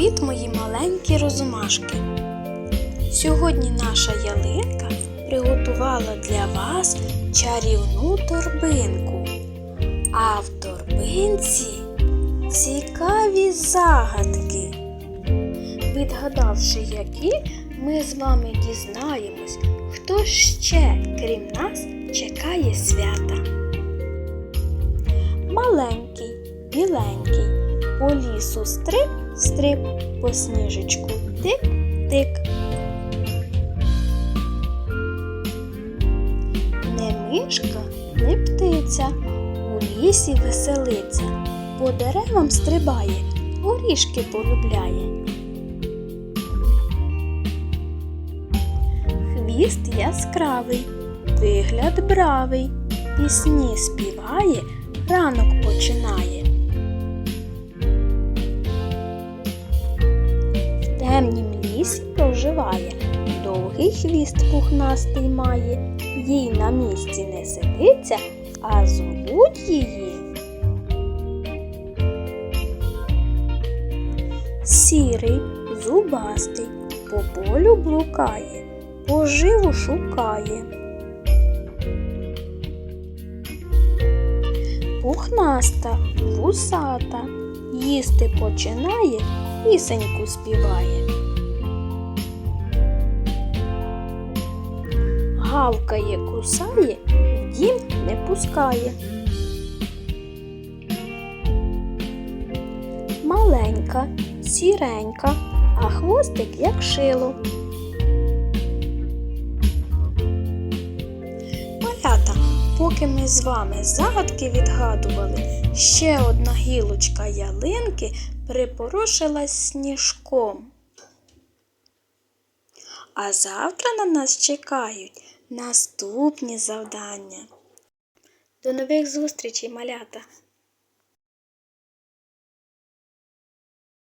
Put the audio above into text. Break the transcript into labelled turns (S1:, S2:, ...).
S1: Привіт, мої маленькі розумашки! Сьогодні наша ялинка приготувала для вас чарівну торбинку. А в торбинці цікаві загадки. Відгадавши які, ми з вами дізнаємось, хто ще, крім нас, чекає свята. Маленький, біленький, по лісу стрип, стрип, по сніжечку тик, тик. Не мишка, не птиця, у лісі веселиться, по деревам стрибає, горішки полюбляє. Хвіст яскравий, вигляд бравий, пісні співає, ранок починає. Проживає, довгий хвіст пухнастий має, їй на місці не сидиться, а звуть її. Сірий, зубастий, по полю блукає, поживу шукає. Пухнаста, вусата, їсти починає, пісеньку співає. Гавкає, кусає, в дім не пускає. Маленька, сіренька, а хвостик як шило. Малята, поки ми з вами загадки відгадували, ще одна гілочка ялинки припорошилась сніжком. А завтра на нас чекають наступні завдання. До нових зустрічей, малята!